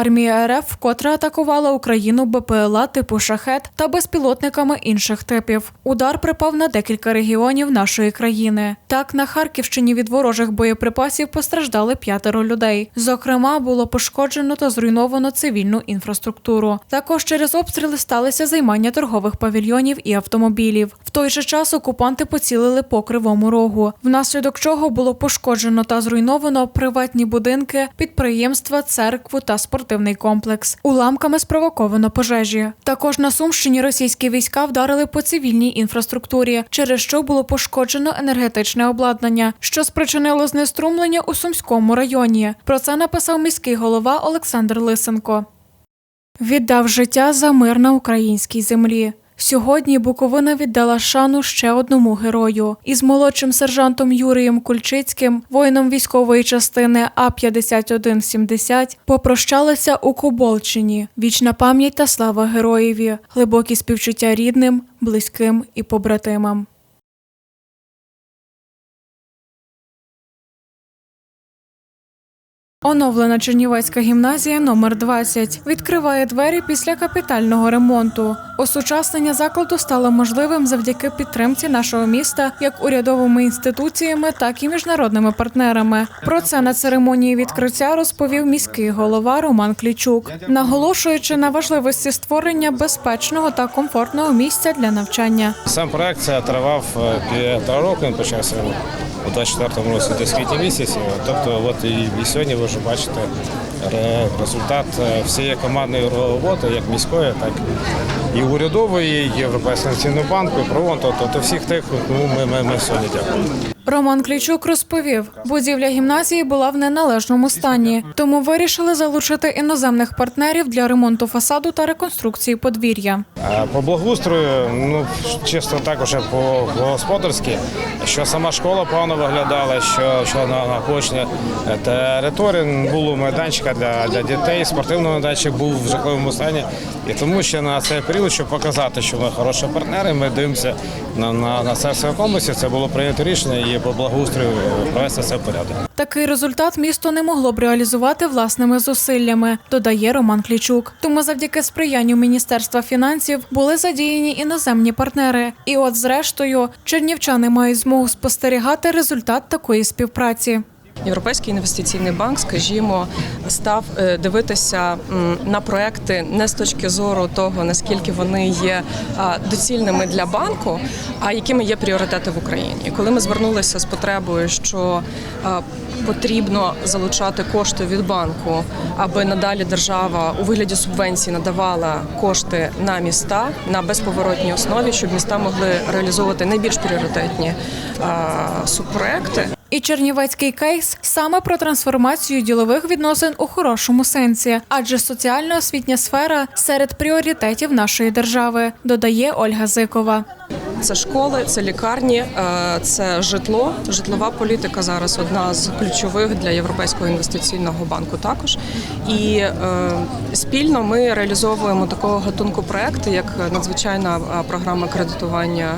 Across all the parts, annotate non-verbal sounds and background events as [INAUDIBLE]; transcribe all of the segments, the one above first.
Армія РФ вкотре атакувала Україну БПЛА типу шахет та безпілотниками інших типів. Удар припав на декілька регіонів нашої країни. Так, на Харківщині від ворожих боєприпасів постраждали п'ятеро людей. Зокрема, було пошкоджено та зруйновано цивільну інфраструктуру. Також через обстріли сталися займання торгових павільйонів і автомобілів. В той же час окупанти поцілили по кривому рогу, внаслідок чого було пошкоджено та зруйновано приватні будинки, підприємства, церкву та спортивний комплекс. Уламками спровоковано пожежі. Також на Сумщині російські війська вдарили по цивільній інфраструктурі, через що було пошкоджено енергетичне обладнання, що спричинило знеструмлення у Сумському районі. Про це написав міський голова Олександр Лисенко. Віддав життя за мир на українській землі. Сьогодні Буковина віддала шану ще одному герою. Із молодшим сержантом Юрієм Кульчицьким, воїном військової частини А 5170 попрощалися у Коболчині. Вічна пам'ять та слава героєві, глибокі співчуття рідним, близьким і побратимам. Оновлена Чернівецька гімназія номер 20 відкриває двері після капітального ремонту. Осучаснення закладу стало можливим завдяки підтримці нашого міста як урядовими інституціями, так і міжнародними партнерами. Про це на церемонії відкриття розповів міський голова Роман Клічук, наголошуючи на важливості створення безпечного та комфортного місця для навчання. Сам проект це тривав е, півтора року, він почався у 24-му році десь квітні місяці. Тобто, от і, і сьогодні ви вже бачите результат е, всієї командної роботи, як міської, так і урядової, і Європейського національного банку, і ПРООН, тобто всіх тих, кому ми, ми, ми сьогодні дякуємо. Роман Клічук розповів, будівля гімназії була в неналежному стані, тому вирішили залучити іноземних партнерів для ремонту фасаду та реконструкції подвір'я. По благоустрою, ну чисто так уже по господарськи, що сама школа погано виглядала, що, що на накочення території було майданчика для, для дітей, спортивний майданчик був в жахливому стані. І тому ще на цей період, щоб показати, що ми хороші партнери, ми дивимося на, на, на в комплексі. Це було прийнято рішення і по благоустрою провести все в порядок. Такий результат місто не могло б реалізувати власними зусиллями, додає Роман Клічук. Тому завдяки сприянню Міністерства фінансів були задіяні іноземні партнери. І от, зрештою, чернівчани мають змогу спостерігати результат такої співпраці. Європейський інвестиційний банк, скажімо, став е, дивитися на проекти не з точки зору того, наскільки вони є доцільними для банку, а якими є пріоритети в Україні. І коли ми звернулися з потребою, що потрібно залучати кошти від банку, аби надалі держава у вигляді субвенцій надавала кошти на міста на безповоротній основі, щоб міста могли реалізовувати найбільш пріоритетні субпроекти. І чернівецький кейс саме про трансформацію ділових відносин у хорошому сенсі, адже соціально-освітня сфера серед пріоритетів нашої держави, додає Ольга Зикова. Це школи, це лікарні, е, це житло. Житлова політика зараз одна з ключових для Європейського інвестиційного банку. Також і е, спільно ми реалізовуємо такого гатунку проекти, як надзвичайна е, програма кредитування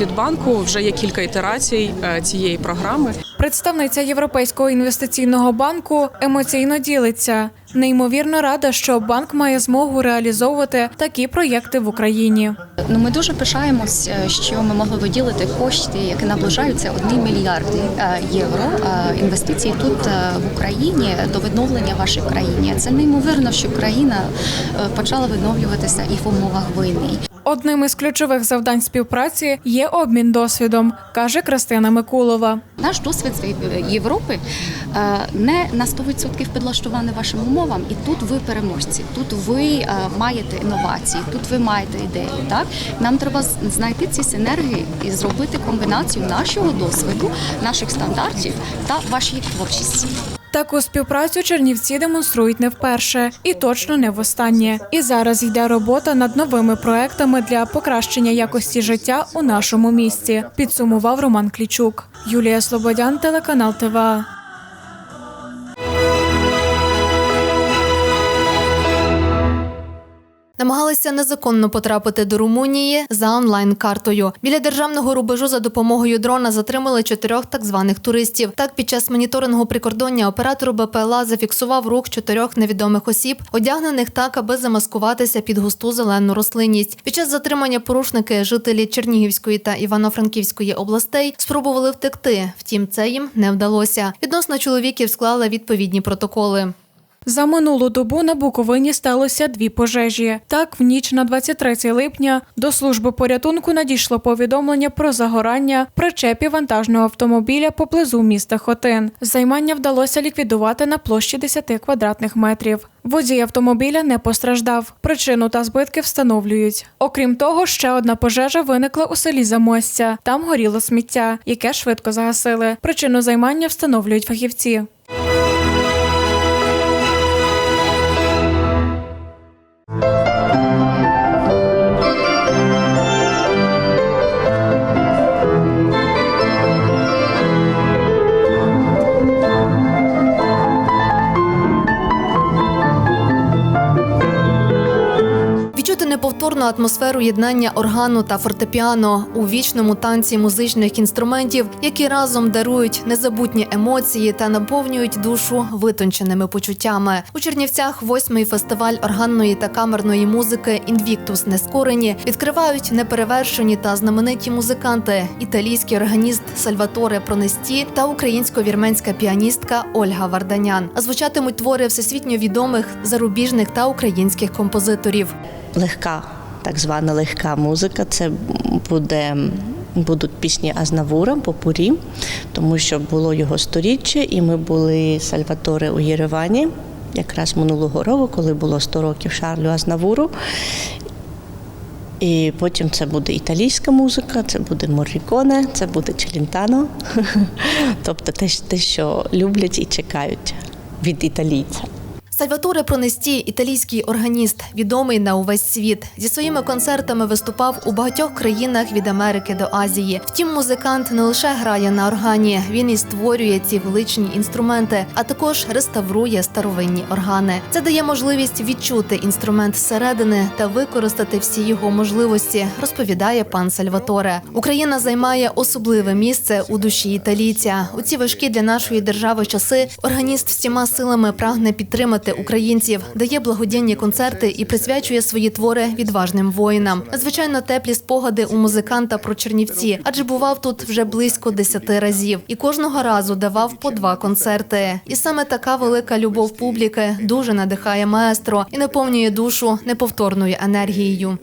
від банку. Вже є кілька ітерацій цієї програми. Представниця Європейського інвестиційного банку емоційно ділиться. Неймовірно рада, що банк має змогу реалізовувати такі проєкти в Україні. Ну, ми дуже пишаємось, е, що ми могли виділити кошти, які наближаються 1 мільярд е, євро е, інвестицій тут в Україні до відновлення вашої країни. Це неймовірно, що країна почала відновлюватися і в умовах війни. Одним із ключових завдань співпраці є обмін досвідом, каже Кристина Микулова. Наш досвід з Європи е, не на 100% підлаштований вашим умовам, і тут ви переможці. Тут ви е, маєте інновації, тут ви маєте ідеї. Так нам треба знайти ці синергії і зробити комбінацію нашого досвіду, наших стандартів та вашої творчості. Таку співпрацю Чернівці демонструють не вперше і точно не востаннє. І зараз йде робота над новими проектами для покращення якості життя у нашому місті. Підсумував Роман Клічук. Юлія Слободян, телеканал ТВА. Намагалися незаконно потрапити до Румунії за онлайн-картою. Біля державного рубежу за допомогою дрона затримали чотирьох так званих туристів. Так, під час моніторингу прикордоння оператор БПЛА зафіксував рух чотирьох невідомих осіб, одягнених так, аби замаскуватися під густу зелену рослинність. Під час затримання порушники, жителі Чернігівської та Івано-Франківської областей, спробували втекти. Втім, це їм не вдалося. Відносно чоловіків склали відповідні протоколи. За минулу добу на Буковині сталося дві пожежі. Так, в ніч на 23 липня до служби порятунку надійшло повідомлення про загорання причепі вантажного автомобіля поблизу міста Хотин. Займання вдалося ліквідувати на площі 10 квадратних метрів. Водій автомобіля не постраждав. Причину та збитки встановлюють. Окрім того, ще одна пожежа виникла у селі Замостя. Там горіло сміття, яке швидко загасили. Причину займання встановлюють фахівці. Неповторну атмосферу єднання органу та фортепіано у вічному танці музичних інструментів, які разом дарують незабутні емоції та наповнюють душу витонченими почуттями. У Чернівцях восьмий фестиваль органної та камерної музики Інвіктус Нескорені відкривають неперевершені та знамениті музиканти, італійський органіст Сальваторе Пронесті та українсько-вірменська піаністка Ольга Варданян. Звучатимуть твори всесвітньо відомих зарубіжних та українських композиторів. легка, так звана легка музика. Це буде. Будуть пісні Азнавура попурі, тому що було його сторіччя, і ми були Сальваторе у Єревані, якраз минулого року, коли було 100 років Шарлю Азнавуру. І потім це буде італійська музика, це буде Морріконе, це буде Челінтано. [LAUGHS] Тобто те, що люблять і чекають від італійця. Сальваторе Пронесті, італійський органіст, відомий на увесь світ. Зі своїми концертами виступав у багатьох країнах від Америки до Азії. Втім, музикант не лише грає на органі, він і створює ці величні інструменти, а також реставрує старовинні органи. Це дає можливість відчути інструмент зсередини та використати всі його можливості, розповідає пан Сальваторе. Україна займає особливе місце у душі італійця. У ці важкі для нашої держави часи органіст всіма силами прагне підтримати українців, дає благодійні концерти і присвячує свої твори відважним воїнам. Звичайно, теплі спогади у музиканта про Чернівці, адже бував тут вже близько десяти разів, і кожного разу давав по два концерти. І саме така велика любов публіки дуже надихає маестро і наповнює душу неповторною енергією.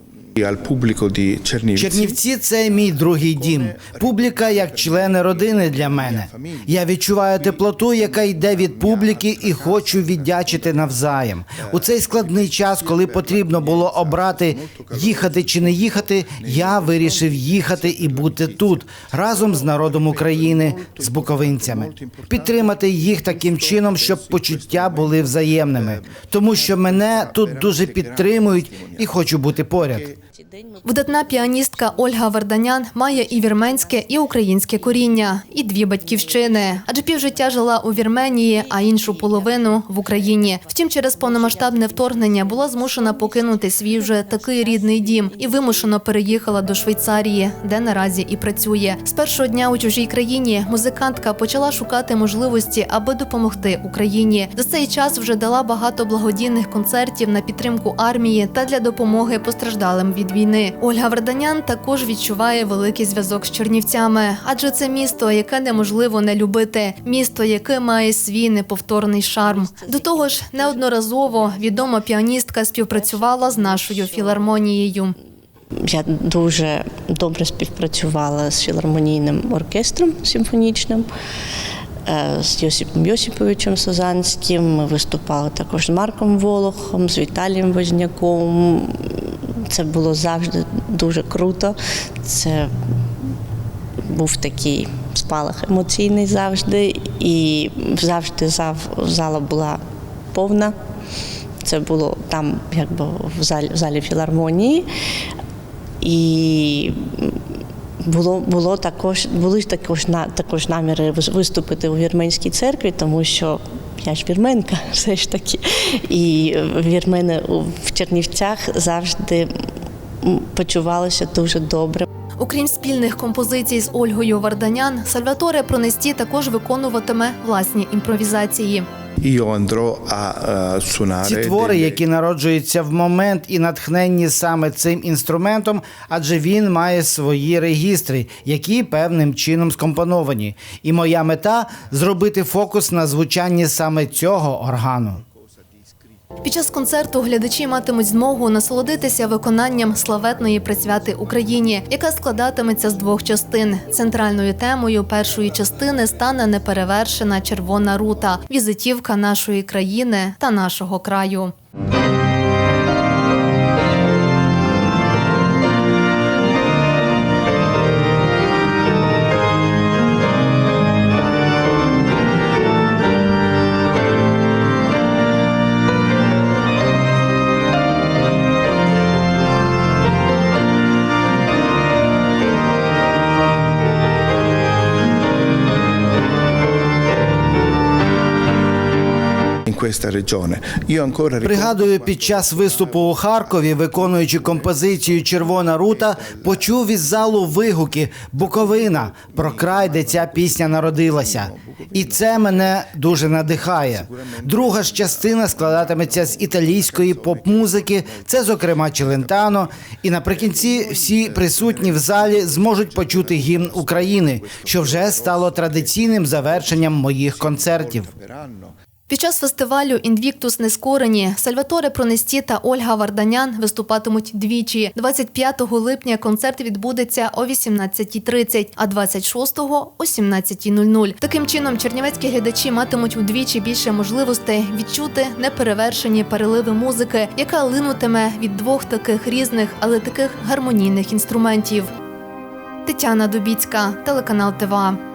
Чернівці це мій другий дім. Публіка як члени родини для мене. Я відчуваю теплоту, яка йде від публіки, і хочу віддячити навзаєм. У цей складний час, коли потрібно було обрати їхати чи не їхати, я вирішив їхати і бути тут разом з народом України, з буковинцями, підтримати їх таким чином, щоб почуття були взаємними, тому що мене тут дуже підтримують і хочу бути поряд. Видатна піаністка Ольга Варданян має і вірменське, і українське коріння, і дві батьківщини. Адже півжиття жила у Вірменії, а іншу половину в Україні. Втім, через повномасштабне вторгнення була змушена покинути свій вже такий рідний дім і вимушено переїхала до Швейцарії, де наразі і працює. З першого дня у чужій країні музикантка почала шукати можливості, аби допомогти Україні. За цей час вже дала багато благодійних концертів на підтримку армії та для допомоги постраждалим від війни. Ольга Варданян також відчуває великий зв'язок з Чернівцями, адже це місто, яке неможливо не любити, місто, яке має свій неповторний шарм. До того ж, неодноразово відома піаністка співпрацювала з нашою філармонією. Я дуже добре співпрацювала з філармонійним оркестром симфонічним, е, з Йосипом Йосиповичем Созанським. Ми виступали також з Марком Волохом, з Віталієм Возняком. Це було завжди дуже круто. Це був такий спалах емоційний завжди, і завжди зав- зала була повна. Це було там, якби в залі, в залі філармонії. І було, було також, були також, також наміри виступити у вірменській церкві, тому що я вірменка, [LAUGHS] все ж таки. І вірмени в Чернівцях завжди почувалися дуже добре. Окрім спільних композицій з Ольгою Варданян, Сальваторе Пронесті також виконуватиме власні імпровізації. Io andrò a suonare Ці твори, які народжуються в момент і натхненні саме цим інструментом, адже він має свої регістри, які певним чином скомпоновані. І моя мета зробити фокус на звучанні саме цього органу. Під час концерту глядачі матимуть змогу насолодитися виконанням славетної присвяти Україні, яка складатиметься з двох частин. Центральною темою першої частини стане неперевершена червона рута, візитівка нашої країни та нашого краю. Пригадую, під час виступу у Харкові, виконуючи композицію Червона рута, почув із залу вигуки Буковина про край, де ця пісня народилася. І це мене дуже надихає. Друга ж частина складатиметься з італійської поп-музики. Це, зокрема, Челентано. І наприкінці всі присутні в залі зможуть почути гімн України, що вже стало традиційним завершенням моїх концертів. Під час фестивалю Інвіктус Нескорені Сальваторе Пронесті та Ольга Варданян виступатимуть двічі. 25 липня концерт відбудеться о 18.30, а 26-го – о 17.00. Таким чином, чернівецькі глядачі матимуть удвічі більше можливостей відчути неперевершені переливи музики, яка линутиме від двох таких різних, але таких гармонійних інструментів. Тетяна Дубіцька, телеканал ТВА.